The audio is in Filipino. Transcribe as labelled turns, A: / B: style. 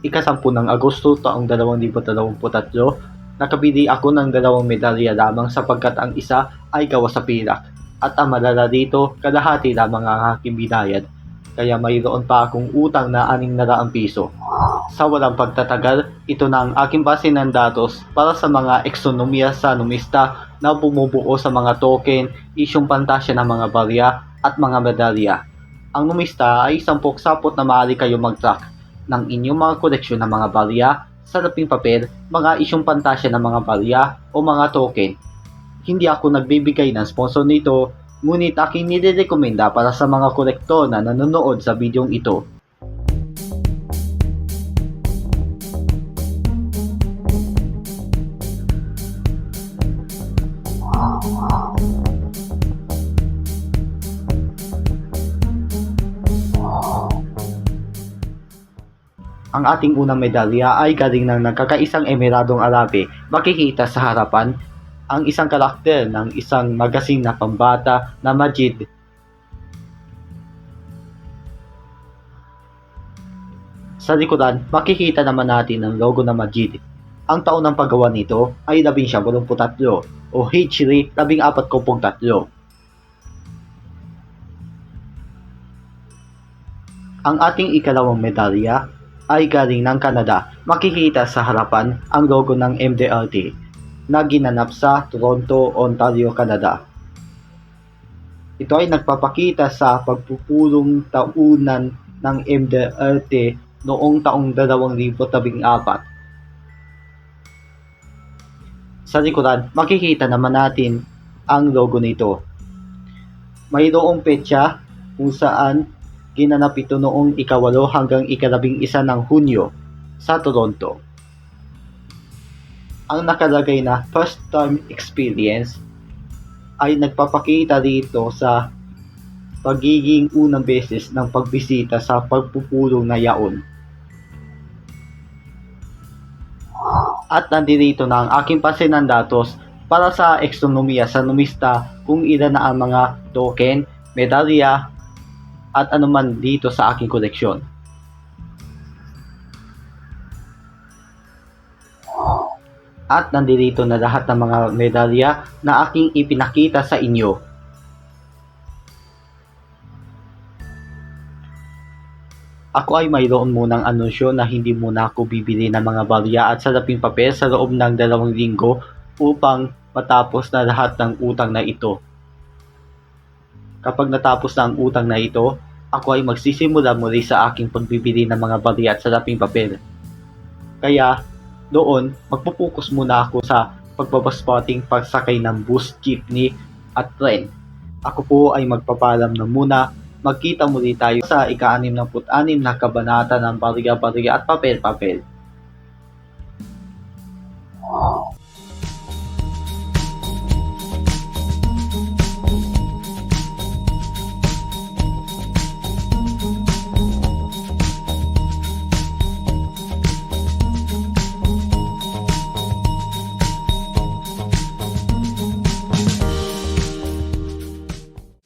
A: ikasampu ng Agosto taong 2023, nakabili ako ng dalawang medalya lamang sapagkat ang isa ay gawa sa pilak at ang malala dito, kalahati lamang ang aking binayad. Kaya mayroon pa akong utang na 600 piso. Sa walang pagtatagal, ito na ang aking base ng datos para sa mga eksonomiya sa numista na bumubuo sa mga token, isyong pantasya ng mga barya at mga medalya. Ang numista ay isang poksapot na maaari kayo mag-track ng inyong mga koleksyon ng mga barya, salaping papel, mga isyong pantasya ng mga barya o mga token. Hindi ako nagbibigay ng sponsor nito, ngunit aking nirekomenda para sa mga kolektor na nanonood sa bidyong ito. Ang ating unang medalya ay galing ng nagkakaisang Emiradong Arabe. Makikita sa harapan ang isang karakter ng isang magasin na pambata na Majid. Sa likuran, makikita naman natin ang logo ng Majid. Ang taon ng paggawa nito ay 1983 o H3 1403. Ang ating ikalawang medalya ay galing ng Canada. Makikita sa harapan ang logo ng MDRT na ginanap sa Toronto, Ontario, Canada. Ito ay nagpapakita sa pagpupulong taunan ng MDRT noong taong 2014. Sa likuran, makikita naman natin ang logo nito. Mayroong petsa kung saan ginanap ito noong ikawalo hanggang ikalabing isa ng Hunyo sa Toronto. Ang nakalagay na first time experience ay nagpapakita dito sa pagiging unang beses ng pagbisita sa pagpupulong na yaon. At nandito na ang aking pasenan datos para sa eksonomiya sa numista kung ilan na ang mga token, medalya, at anuman dito sa aking koleksyon. At nandito na lahat ng mga medalya na aking ipinakita sa inyo. Ako ay mayroon munang anunsyo na hindi muna ako bibili ng mga barya at salaping papel sa loob ng dalawang linggo upang matapos na lahat ng utang na ito. Kapag natapos na ang utang na ito, ako ay magsisimula muli sa aking pagbibili ng mga barya at salaping papel. Kaya, doon, magpupukus muna ako sa pagbabaspating pagsakay ng bus, jeepney at tren. Ako po ay magpapalam na muna. Magkita muli tayo sa ika-66 na kabanata ng Barya-Barya at Papel-Papel.